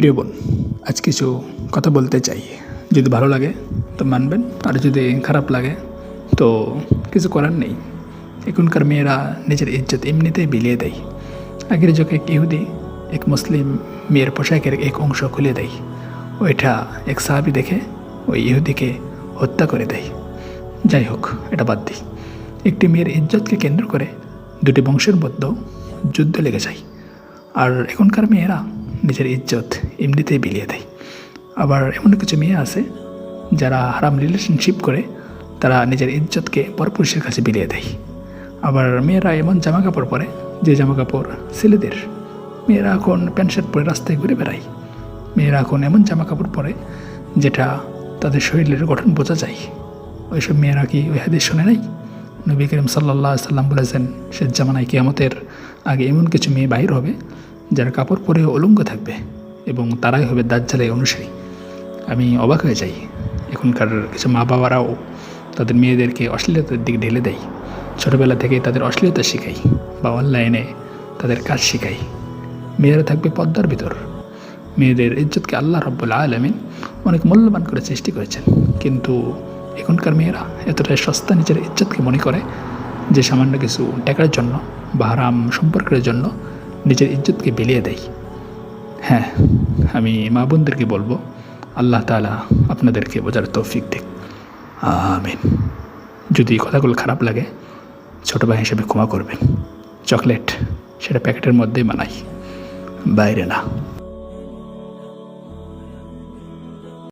প্রিয় বোন, আজ কিছু কথা বলতে চাই। যদি ভালো লাগে, তো মানবেন, আর যদি খারাপ লাগে, তো কিছু করার নেই। এখনকার মেয়েরা নিজের ইজ্জত এমনিতেই বিলিয়ে দেয়। আগের যুগে এক ইহুদি, এক মুসলিম মেয়ের পোশাকের এক অংশ খুলে দেয়। ওইটা এক সাহাবি দেখে ওই ইহুদিকে হত্যা করে দেয়। যাই হোক, এটা বাদ দিই। একটি মেয়ের ইজ্জতকে কেন্দ্র করে দুটি বংশের মধ্যে যুদ্ধ লেগে যায়। আর এখনকার মেয়েরা নিজের ইজ্জত এমনিতেই বিলিয়ে দেয়। আবার এমন কিছু মেয়ে আছে যারা হারাম রিলেশনশিপ করে, তারা নিজের ইজ্জতকে পরপুরুষের কাছে বিলিয়ে দেয়। আবার মেয়েরা এমন জামা কাপড় পরে, যে জামা কাপড় ছেলেদের। মেয়েরা এখন প্যান্ট শার্ট পরে রাস্তায় ঘুরে বেড়ায়। মেয়েরা এখন এমন জামা কাপড় পরে, যেটা তাদের শরীরের গঠন বোঝা যায়। ওইসব মেয়েরা কি ওই হাদিস শোনে নাই? নবী করিম সাল্লাহ সাল্লাম বলেছেন, সে জামানায় কিয়ামতের আগে এমন কিছু মেয়ে বাহির হবে যারা কাপড় পরে অলঙ্গ থাকবে এবং তারাই হবে দাজ্জালের অনুসারী। আমি অবাক হয়ে যাই। এখনকার কিছু মা বাবারাও তাদের মেয়েদেরকে অশ্লীলতার দিকে ঢেলে দেয়। ছোটোবেলা থেকে তাদের অশ্লীলতা শেখাই বা অনলাইনে তাদের কাজ শেখাই। মেয়েরা থাকবে পদ্মার ভিতর। মেয়েদের ইজ্জতকে আল্লাহ রব্বুল আলমিন অনেক মূল্যবান করে সৃষ্টি করেছেন। কিন্তু এখনকার মেয়েরা এতটাই সস্তা নিজের ইজ্জতকে মনে করে যে সামান্য কিছু টাকার জন্য বা হারাম সম্পর্কের জন্য নিজের ইজ্জতকে বিলিয়ে দেয়। হ্যাঁ আমি মা বোনদেরকে বলব, আল্লাহ তালা আপনাদেরকে বোঝার তৌফিক দিক। আমিন। যদি কথাগুলো খারাপ লাগে, ছোটো ভাই হিসেবে ক্ষমা করবেন। চকলেট সেটা প্যাকেটের মধ্যেই বানাই। বাইরে না।